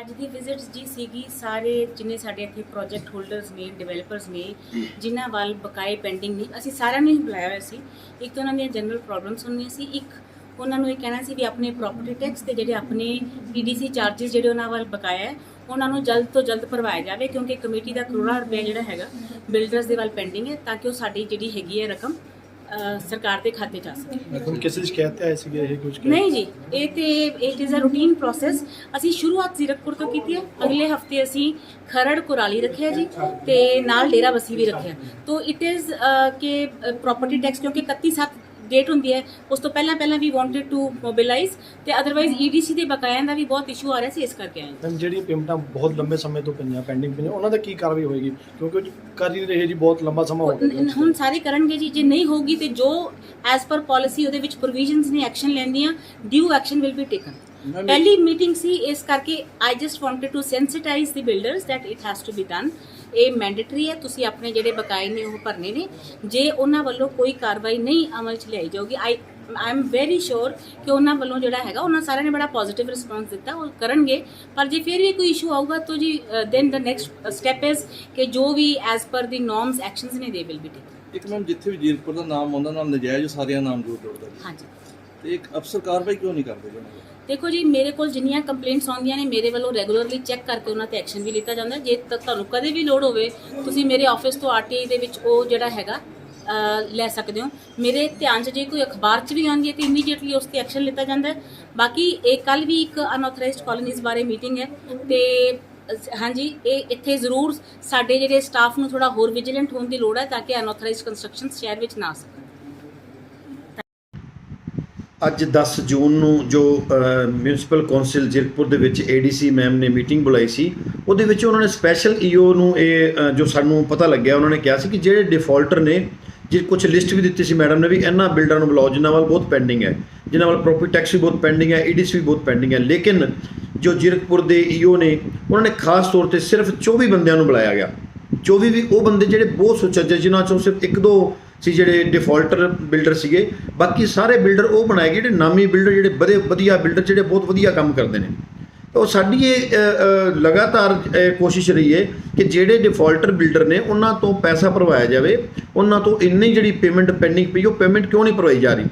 ਅੱਜ ਦੀ ਵਿਜ਼ਿਟਸ ਜੀ ਸੀਗੀ ਸਾਰੇ ਜਿੰਨੇ ਸਾਡੇ ਇੱਥੇ ਪ੍ਰੋਜੈਕਟ ਹੋਲਡਰਸ ਨੇ ਡਿਵੈਲਪਰਸ ਨੇ, ਜਿਨ੍ਹਾਂ ਵੱਲ ਬਕਾਏ ਪੈਂਡਿੰਗ ਨਹੀਂ ਅਸੀਂ ਸਾਰਿਆਂ ਨੂੰ ਹੀ ਬੁਲਾਇਆ ਹੋਇਆ ਸੀ। ਇੱਕ ਤਾਂ ਉਹਨਾਂ ਦੀਆਂ ਜਨਰਲ ਪ੍ਰੋਬਲਮਸ ਹੁੰਦੀਆਂ ਸੀ, ਇੱਕ ਉਹਨਾਂ ਨੂੰ ਇਹ ਕਹਿਣਾ ਸੀ ਵੀ ਆਪਣੇ ਪ੍ਰਾਪਰਟੀ ਟੈਕਸ ਤੇ ਜਿਹੜੇ ਆਪਣੇ ਪੀਡੀਸੀ ਚਾਰजेस ਜਿਹੜੇ ਉਹਨਾਂ ਵੱਲ ਬਕਾਇਆ ਹੈ, ਉਹਨਾਂ ਨੂੰ ਜਲਦ ਤੋਂ ਜਲਦ ਭਰਵਾਇਆ ਜਾਵੇ, ਕਿਉਂਕਿ ਕਮੇਟੀ ਦਾ ਕਰੋੜਾਂ ਰੁਪਏ ਜਿਹੜਾ ਹੈਗਾ ਬਿਲਡਰਸ ਦੇ ਵੱਲ ਪੈਂਡਿੰਗ ਹੈ, ਤਾਂ ਕਿ ਉਹ ਸਾਡੀ ਜਿਹੜੀ ਹੈਗੀ ਹੈ ਰਕਮ ਅ, ਸਰਕਾਰ ਦੇ ਖਾਤੇ ਆ ਸਕੇ। ਮੈਂ ਤੁਹਾਨੂੰ ਕਿਸੇ ਦੀ ਸ਼ਿਕਾਇਤ ਆਏ ਸੀਗੇ ਇਹ ਕੁਝ ਨਹੀਂ ਜੀ ਇਹ ਤੇ it is uh routine process ਅਸੀਂ ਸ਼ੁਰੂਆਤ ਜ਼ੀਰਕਪੁਰ ਤੋਂ ਕੀਤੀ ਹੈ। ਅਗਲੇ ਹਫ਼ਤੇ ਅਸੀਂ ਖਰੜ ਕੁਰਾਲੀ ਰੱਖਿਆ ਜੀ ਤੇ ਨਾਲ ਡੇਰਾ ਬਸੀ ਵੀ ਰੱਖਿਆ। ਤੋ ਇਟ ਇਜ਼ ਕਿ ਪ੍ਰਾਪਰਟੀ ਟੈਕਸ ਕਿਉਂਕਿ 31 ਸੱਤ ਡੇਟ ਹੁੰਦੀ ਹੈ ਉਸ ਤੋਂ ਪਹਿਲਾਂ ਪਹਿਲਾਂ ਵੀ ਵਾਂਟਡ ਟੂ ਮੋਬਿਲਾਈਜ਼ ਤੇ ਅਦਰਵਾਈਜ਼ ਈਡੀਸੀ ਦੇ ਬਕਾਇਆਂ ਦਾ ਵੀ ਬਹੁਤ ਇਸ਼ੂ ਆ ਰਿਹਾ ਸੀ ਇਸ ਕਰਕੇ ਆਏ ਮੈਮ ਜਿਹੜੀਆਂ ਪੇਮੈਂਟਾਂ ਬਹੁਤ ਲੰਬੇ ਸਮੇਂ ਤੋਂ ਪਈਆਂ ਪੈਂਡਿੰਗ ਪਈਆਂ ਉਹਨਾਂ ਦਾ ਕੀ ਕਾਰਵਾਈ ਹੋਏਗੀ? ਕਿਉਂਕਿ ਉਹ ਕਰ ਹੀ ਨਹੀਂ ਰਹੇ ਜੀ ਬਹੁਤ ਲੰਬਾ ਸਮਾਂ ਹੋ ਗਿਆ। ਹੁਣ ਸਾਰੇ ਕਰਨਗੇ ਜੀ ਜੇ ਨਹੀਂ ਹੋਊਗੀ ਤੇ ਜੋ ਐਸ ਪਰ ਪਾਲਿਸੀ ਉਹਦੇ ਵਿੱਚ ਪ੍ਰੋਵੀਜ਼ਨਸ ਨੇ ਐਕਸ਼ਨ ਲੈਂਦੀਆਂ due action will be taken ਪਹਿਲੀ ਮੀਟਿੰਗ ਸੀ ਇਸ ਕਰਕੇ I just wanted to sensitise the builders that it has to be done ਇਹ ਮੈਂਡੇਟਰੀ ਹੈ ਤੁਸੀਂ ਆਪਣੇ ਜਿਹੜੇ ਬਕਾਏ ਨੇ ਉਹ ਭਰਨੇ ਨੇ। ਜੇ ਉਹਨਾਂ ਵੱਲੋਂ ਕੋਈ ਕਾਰਵਾਈ ਨਹੀਂ ਅਮਲ 'ਚ ਲਿਆਈ ਜਾਊਗੀ ਆਈ ਆਈ ਐਮ ਵੈਰੀ ਸ਼ੋਰ ਕਿ ਉਹਨਾਂ ਵੱਲੋਂ ਜਿਹੜਾ ਹੈਗਾ ਉਹਨਾਂ ਸਾਰਿਆਂ ਨੇ ਬੜਾ ਪੋਜ਼ਿਟਿਵ ਰਿਸਪਾਂਸ ਦਿੱਤਾ ਉਹ ਕਰਨਗੇ। ਪਰ ਜੇ ਫਿਰ ਵੀ ਕੋਈ ਇਸ਼ੂ ਆਊਗਾ ਤਾਂ ਜੀ then the next step is ਕਿ ਜੋ ਵੀ ਐਸ ਪਰ ਦੀ ਨੋਰਮਸ ਐਕਸ਼ਨਸ ਨੇ ਦੇ ਵਿਲ ਬੀ ਟੇਕਨ ਇੱਕ ਮੈਮ ਜਿੱਥੇ ਵੀ ਜੀਰਕਪੁਰ ਦਾ ਨਾਮ ਆਉਂਦਾ ਨਾਲ ਨਜਾਇਜ਼ ਸਾਰਿਆਂ ਨਾਮ ਜੋੜ ਜੋੜਦਾ ਹਾਂਜੀ। ਤੇ ਇੱਕ ਅਫਸਰ ਕਾਰਵਾਈ ਕਿਉਂ ਨਹੀਂ ਕਰਦੇ ਜੀ ਦੇਖੋ ਜੀ, ਮੇਰੇ ਕੋਲ ਜਿੰਨੀਆਂ ਕੰਪਲੇਂਟਸ ਆਉਂਦੀਆਂ ਨੇ, ਮੇਰੇ ਵੱਲੋਂ ਰੈਗੂਲਰਲੀ ਚੈੱਕ ਕਰਕੇ ਉਹਨਾਂ ਤੇ ਐਕਸ਼ਨ ਵੀ ਲਿੱਤਾ ਜਾਂਦਾ। ਜੇ ਤੱਕ ਤੁਹਾਨੂੰ ਕਦੇ ਵੀ ਲੋੜ ਹੋਵੇ, ਤੁਸੀਂ ਮੇਰੇ ਆਫਿਸ ਤੋਂ ਆਰਟੀਆਈ ਦੇ ਵਿੱਚ ਉਹ ਜਿਹੜਾ ਹੈਗਾ ਲੈ ਸਕਦੇ ਹੋ। ਮੇਰੇ ਧਿਆਨ 'ਚ ਜੇ ਕੋਈ ਅਖਬਾਰ 'ਚ ਵੀ ਆਉਂਦੀ ਹੈ, ਤੇ ਇਮੀਡੀਏਟਲੀ ਉਸ ਤੇ ਐਕਸ਼ਨ ਲਿੱਤਾ ਜਾਂਦਾ ਹੈ। ਬਾਕੀ ਇਹ ਕੱਲ ਵੀ ਇੱਕ ਅਨਆਥੋਰਾਈਜ਼ਡ ਕਾਲੋਨੀਜ਼ ਬਾਰੇ ਮੀਟਿੰਗ ਹੈ, ਤੇ ਹਾਂਜੀ, ਇਹ ਇੱਥੇ ਜ਼ਰੂਰ ਸਾਡੇ ਜਿਹੜੇ ਸਟਾਫ ਨੂੰ ਥੋੜਾ ਹੋਰ ਵਿਜੀਲੈਂਟ ਹੋਣ ਦੀ ਲੋੜ ਹੈ, ਤਾਂ ਕਿ ਅਨਆਥੋਰਾਈਜ਼ਡ ਕੰਸਟਰਕਸ਼ਨ ਸ਼ਹਿਰ ਵਿੱਚ ਨਾ ਆ ਸਕਣ। ਅੱਜ 10 ਜੂਨ ਨੂੰ ਜੋ ਮਿਊਨਿਸਪਲ ਕੌਂਸਲ ਜ਼ਿਰਕਪੁਰ ਦੇ ਵਿੱਚ ਏਡੀਸੀ ਮੈਮ ਨੇ ਮੀਟਿੰਗ ਬੁਲਾਈ ਸੀ, ਉਹਦੇ ਵਿੱਚ ਉਹਨਾਂ ਨੇ ਸਪੈਸ਼ਲ ਈਓ ਨੂੰ ਇਹ ਜੋ ਸਾਨੂੰ ਪਤਾ ਲੱਗਿਆ, ਉਹਨਾਂ ਨੇ ਕਿਹਾ ਸੀ ਕਿ ਜਿਹੜੇ ਡਿਫਾਲਟਰ ਨੇ, ਜੇ ਕੁਝ ਲਿਸਟ ਵੀ ਦਿੱਤੀ ਸੀ ਮੈਡਮ ਨੇ ਵੀ, ਇਹਨਾਂ ਬਿਲਡਰਾਂ ਨੂੰ ਬੁਲਾਓ, ਜਿਨ੍ਹਾਂ ਵੱਲ ਬਹੁਤ ਪੈਂਡਿੰਗ ਹੈ, ਜਿਨ੍ਹਾਂ ਵੱਲ ਪ੍ਰੋਪਰਟੀ ਟੈਕਸ ਵੀ ਬਹੁਤ ਪੈਂਡਿੰਗ ਹੈ ਈਡੀਸੀ ਵੀ ਬਹੁਤ ਪੈਂਡਿੰਗ ਹੈ, ਲੇਕਿਨ ਜੋ ਜ਼ਿਰਕਪੁਰ ਦੇ ਈਓ ਨੇ, ਉਹਨਾਂ ਨੇ ਖਾਸ ਤੌਰ ਤੇ ਸਿਰਫ 24 ਬੰਦਿਆਂ ਨੂੰ ਬੁਲਾਇਆ ਗਿਆ। 24 ਵੀ ਉਹ ਬੰਦੇ ਜਿਹੜੇ ਬਹੁਤ ਸੁਚੱਜੇ, ਜਿਨ੍ਹਾਂ ਚੋਂ ਸਿਰਫ ਇੱਕ ਦੋ ਸੀ ਜਿਹੜੇ ਡਿਫਾਲਟਰ ਬਿਲਡਰ ਸੀਗੇ। ਬਾਕੀ ਸਾਰੇ ਬਿਲਡਰ ਉਹ ਬਣਾਏ ਗਏ ਜਿਹੜੇ ਨਾਮੀ ਬਿਲਡਰ ਜਿਹੜੇ ਬੜੇ ਵਧੀਆ ਬਿਲਡਰ ਜਿਹੜੇ ਬਹੁਤ ਵਧੀਆ ਕੰਮ ਕਰਦੇ ਨੇ। ਉਹ ਸਾਡੀ ਇਹ ਲਗਾਤਾਰ ਕੋਸ਼ਿਸ਼ ਰਹੀ ਹੈ ਕਿ ਜਿਹੜੇ ਡਿਫਾਲਟਰ ਬਿਲਡਰ ਨੇ ਉਹਨਾਂ ਤੋਂ ਪੈਸਾ ਭਰਵਾਇਆ ਜਾਵੇ। ਉਹਨਾਂ ਤੋਂ ਇੰਨੀ ਜਿਹੜੀ ਪੇਮੈਂਟ ਪੈਂਡਿੰਗ ਪਈ ਉਹ ਪੇਮੈਂਟ ਕਿਉਂ ਨਹੀਂ ਭਰਵਾਈ ਜਾ ਰਹੀ?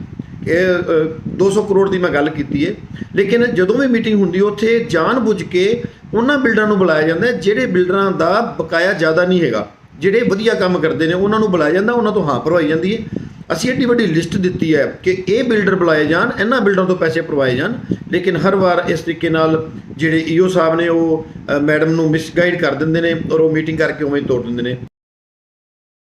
ਇਹ ਅ, 200 ਕਰੋੜ ਦੀ ਮੈਂ ਗੱਲ ਕੀਤੀ ਹੈ। ਲੇਕਿਨ ਜਦੋਂ ਵੀ ਮੀਟਿੰਗ ਹੁੰਦੀ ਉੱਥੇ ਜਾਣ ਬੁੱਝ ਕੇ ਉਹਨਾਂ ਬਿਲਡਰਾਂ ਨੂੰ ਬੁਲਾਇਆ ਜਾਂਦਾ ਜਿਹੜੇ ਬਿਲਡਰਾਂ ਦਾ ਬਕਾਇਆ ਜ਼ਿਆਦਾ ਨਹੀਂ ਹੈਗਾ। ਜਿਹੜੇ ਵਧੀਆ ਕੰਮ ਕਰਦੇ ਨੇ, ਉਹਨਾਂ ਨੂੰ ਬੁਲਾਇਆ ਜਾਂਦਾ, ਉਹਨਾਂ ਤੋਂ ਹਾਂ ਭਰਵਾਈ ਜਾਂਦੀ ਹੈ। ਅਸੀਂ ਐਡੀ ਵੱਡੀ ਲਿਸਟ ਦਿੱਤੀ ਹੈ ਕਿ ਇਹ ਬਿਲਡਰ ਬੁਲਾਏ ਜਾਣ, ਇਹਨਾਂ ਬਿਲਡਰਾਂ ਤੋਂ ਪੈਸੇ ਭਰਵਾਏ ਜਾਣ, ਲੇਕਿਨ ਹਰ ਵਾਰ ਇਸ ਤਰੀਕੇ ਨਾਲ ਜਿਹੜੇ ਈਓ ਸਾਹਿਬ ਨੇ ਉਹ ਮੈਡਮ ਨੂੰ ਮਿਸਗਾਈਡ ਕਰ ਦਿੰਦੇ ਨੇ ਔਰ ਉਹ ਮੀਟਿੰਗ ਕਰਕੇ ਉਵੇਂ ਹੀ ਤੋੜ ਦਿੰਦੇ ਨੇ।